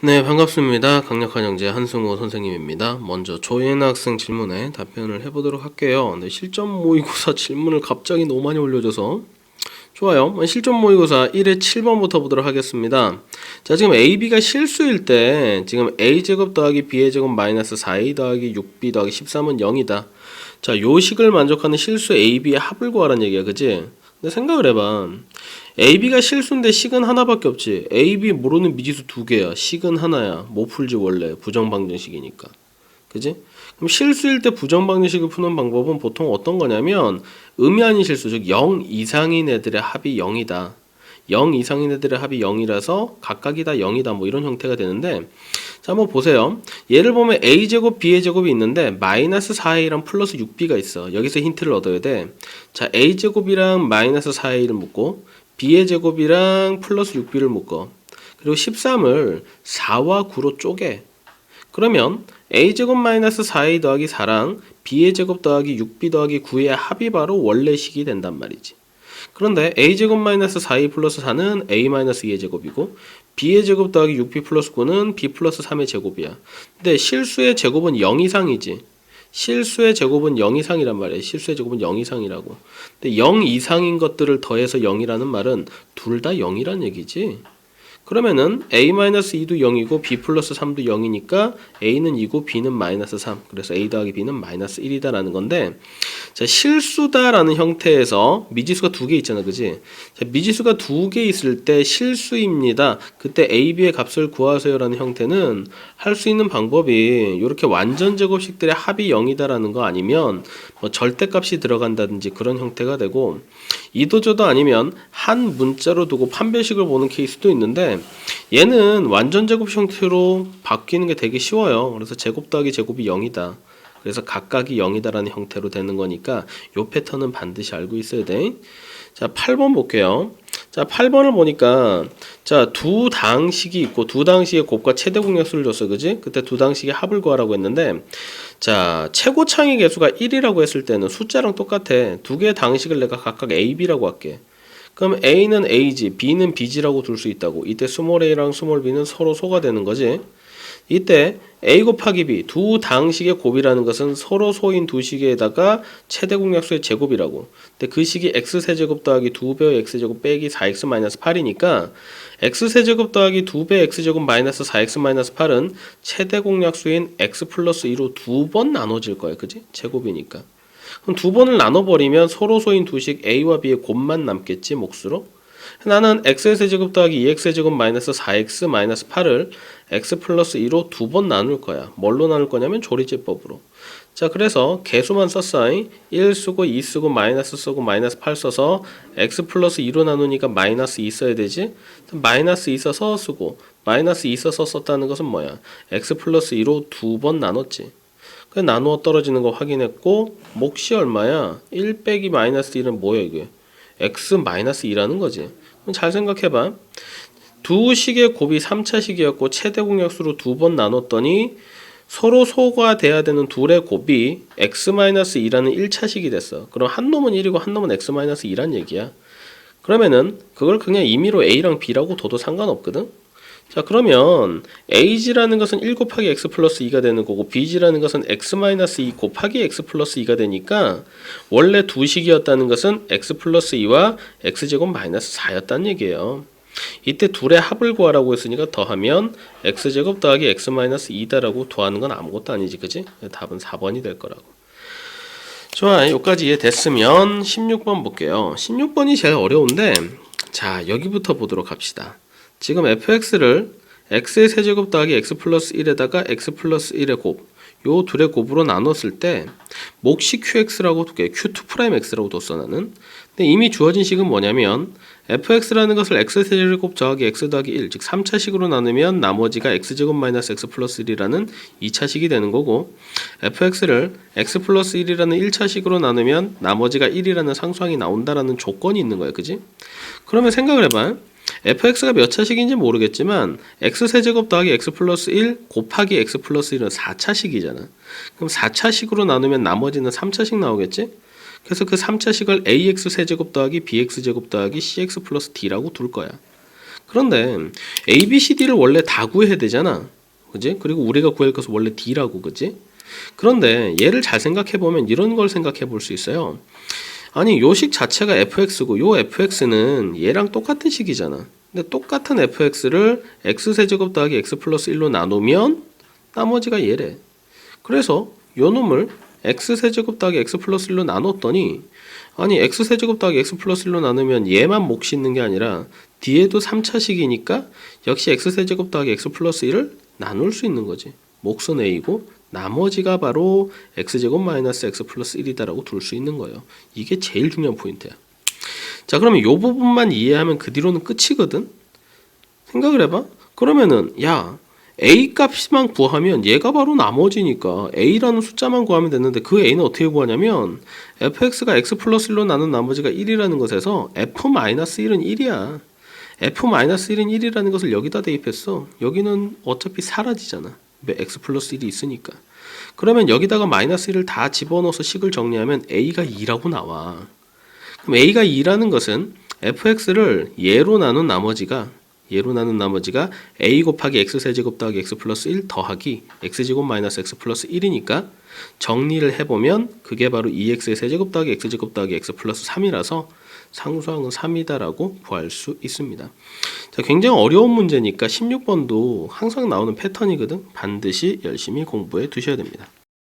네, 반갑습니다. 강력한 영재 한승호 선생님입니다. 먼저 조인 학생 질문에 답변을 해보도록 할게요. 네, 실전 모의고사 질문을 갑자기 너무 많이 올려줘서 좋아요. 실전 모의고사 1회 7번부터 보도록 하겠습니다. 자, 지금 AB가 실수일 때 지금 A제곱 더하기 B의 제곱 마이너스 4A 더하기 6B 더하기 13은 0이다. 자, 요 식을 만족하는 실수 AB의 합을 구하라는 얘기야, 그지? 근데 생각을 해봐. AB가 실수인데 식은 하나밖에 없지. AB 모르는 미지수 두 개야. 식은 하나야. 못 풀지 원래 부정방정식이니까. 그지? 그럼 실수일 때 부정방정식을 푸는 방법은 보통 어떤 거냐면 의미 아닌 실수, 즉 0 이상인 애들의 합이 0이다. 0 이상인 애들의 합이 0이라서 각각이 다 0이다. 뭐 이런 형태가 되는데 자 한번 보세요. 예를 보면 a제곱 b의 제곱이 있는데 마이너스 4a랑 플러스 6b가 있어. 여기서 힌트를 얻어야 돼. 자 a제곱이랑 마이너스 4a를 묶고 b의 제곱이랑 플러스 6b를 묶어. 그리고 13을 4와 9로 쪼개. 그러면 a제곱 마이너스 4a 더하기 4랑 b의 제곱 더하기 6b 더하기 9의 합이 바로 원래식이 된단 말이지. 그런데 a제곱 마이너스 4a 플러스 4는 a 마이너스 2의 제곱이고 b의 제곱 더하기 6b 플러스 9는 b 플러스 3의 제곱이야. 근데 실수의 제곱은 0 이상이지. 실수의 제곱은 0 이상이란 말이야. 실수의 제곱은 0 이상이라고. 근데 0 이상인 것들을 더해서 0이라는 말은 둘 다 0이란 얘기지. 그러면은 a-2도 0이고 b 플러스 3도 0이니까 a는 2고 b는 마이너스 3. 그래서 a 더하기 b는 마이너스 1이다라는 건데 자, 실수다라는 형태에서 미지수가 두 개 있잖아. 그지? 자, 미지수가 두 개 있을 때 실수입니다. 그때 a, b의 값을 구하세요라는 형태는 할 수 있는 방법이 이렇게 완전 제곱식들의 합이 0이다라는 거 아니면 뭐 절대값이 들어간다든지 그런 형태가 되고 이도저도 아니면 한 문자로 두고 판별식을 보는 케이스도 있는데 얘는 완전 제곱 형태로 바뀌는 게 되게 쉬워요. 그래서 제곱 더하기 제곱이 0이다. 그래서 각각이 0이다라는 형태로 되는 거니까 요 패턴은 반드시 알고 있어야 돼. 자, 8번 볼게요. 자, 8번을 보니까 자, 두 당식이 있고 두 당식의 곱과 최대 공약수를 줬어. 그지? 그때 두 당식의 합을 구하라고 했는데 자, 최고 창의 개수가 1이라고 했을 때는 숫자랑 똑같아. 두 개의 당식을 내가 각각 A, B라고 할게. 그럼 A는 A지, B는 B지라고 둘 수 있다고. 이때 스몰 A랑 스몰 B는 서로 소가 되는 거지. 이때 a 곱하기 b 두 당식의 곱이라는 것은 서로 소인 두 식에다가 최대 공약수의 제곱이라고. 근데 그 식이 x 세제곱 더하기 2배의 x 제곱 빼기 4x 마이너스 8이니까 x 세제곱 더하기 2배 x 제곱 마이너스 4x 마이너스 8은 최대 공약수인 x 플러스 2로 두 번 나눠질 거야. 그지? 제곱이니까. 그럼 두 번을 나눠버리면 서로 소인 두식 a와 b의 곱만 남겠지 몫으로. 나는 x의 세제곱 더하기 2x의 제곱 마이너스 4x 마이너스 8을 x 플러스 2로 두 번 나눌 거야. 뭘로 나눌 거냐면 조리제법으로. 자, 그래서 개수만 썼어. 1 쓰고 2 쓰고 마이너스 쓰고 마이너스 8 써서 x 플러스 2로 나누니까 마이너스 2 써야 되지. 마이너스 2 써서 쓰고 마이너스 2 써서 썼다는 것은 뭐야? x 플러스 2로 두 번 나눴지. 그 나누어 떨어지는 거 확인했고 몫이 얼마야? 1 빼기 마이너스 1은 뭐야 이게? x 마이너스 2라는 거지. 잘 생각해봐. 두 식의 곱이 3차 식이었고 최대 공약수로 두 번 나눴더니 서로 소가 돼야 되는 둘의 곱이 x-2라는 1차 식이 됐어. 그럼 한 놈은 1이고 한 놈은 x-2란 얘기야. 그러면은 그걸 그냥 임의로 a랑 b라고 둬도 상관없거든. 자 그러면 ag라는 것은 1 곱하기 x 플러스 2가 되는 거고 bg라는 것은 x 마이너스 2 곱하기 x 플러스 2가 되니까 원래 두 식이었다는 것은 x 플러스 2와 x제곱 마이너스 4였다는 얘기예요. 이때 둘의 합을 구하라고 했으니까 더하면 x제곱 더하기 x 마이너스 2다라고 더하는 건 아무것도 아니지 그지? 답은 4번이 될 거라고. 좋아 여기까지 이해됐으면 16번 볼게요. 16번이 제일 어려운데 자 여기부터 보도록 합시다. 지금 fx를 x의 세제곱 더하기 x 플러스 1에다가 x 플러스 1의 곱, 요 둘의 곱으로 나눴을 때 몫이 qx라고 두게 q2'x라고 뒀어 나는. 근데 이미 주어진 식은 뭐냐면 fx라는 것을 x 세제곱 더하기 x 더하기 1, 즉 3차식으로 나누면 나머지가 x제곱 마이너스 x 플러스 1이라는 2차식이 되는 거고 fx를 x 플러스 1이라는 1차식으로 나누면 나머지가 1이라는 상수항이 나온다라는 조건이 있는 거야. 그지? 그러면 생각을 해봐. Fx가 몇 차식인지 모르겠지만 x 세제곱 더하기 x 플러스 1 곱하기 x 플러스 1은 4차식이잖아. 그럼 4차식으로 나누면 나머지는 3차식 나오겠지? 그래서 그 3차식을 ax 세제곱 더하기 bx 제곱 더하기 cx 플러스 d라고 둘 거야. 그런데 A, B, C, D를 원래 다 구해야 되잖아. 그지? 그리고 우리가 구할 것은 원래 D라고, 그지? 그런데 얘를 잘 생각해 보면 이런 걸 생각해 볼 수 있어요. 아니, 요 식 자체가 fx고 요 fx는 얘랑 똑같은 식이잖아. 근데 똑같은 fx를 x세제곱 더하기 x 플러스 1로 나누면 나머지가 얘래. 그래서 요 놈을 x세제곱 더하기 x 플러스 1로 나눴더니 아니 x세제곱 더하기 x 플러스 1로 나누면 얘만 몫이 있는 게 아니라 뒤에도 3차식이니까 역시 x세제곱 더하기 x 플러스 1을 나눌 수 있는 거지. 몫은 a고 나머지가 바로 x제곱 마이너스 x 플러스 1이다라고 둘 수 있는 거예요. 이게 제일 중요한 포인트야. 자 그러면 요 부분만 이해하면 그 뒤로는 끝이거든. 생각을 해봐. 그러면은 야 a 값만 구하면 얘가 바로 나머지니까 a라는 숫자만 구하면 되는데 그 a는 어떻게 구하냐면 fx가 x 플러스 1로 나눈 나머지가 1이라는 것에서 f 마이너스 1은 1이야. f 마이너스 1은 1이라는 것을 여기다 대입했어. 여기는 어차피 사라지잖아. 왜 x 플러스 1이 있으니까. 그러면 여기다가 마이너스 1을 다 집어넣어서 식을 정리하면 a가 2라고 나와. 그럼 a가 2라는 것은 fx를 예로 나눈 나머지가 예로 나눈 나머지가 a 곱하기 x 세제곱 더하기 x 플러스 1 더하기 x 제곱 마이너스 x 플러스 1이니까 정리를 해보면 그게 바로 2x의 세제곱 더하기 x 제곱 더하기 x 플러스 3이라서 상수항은 3이다라고 구할 수 있습니다. 자, 굉장히 어려운 문제니까 16번도 항상 나오는 패턴이거든. 반드시 열심히 공부해 두셔야 됩니다.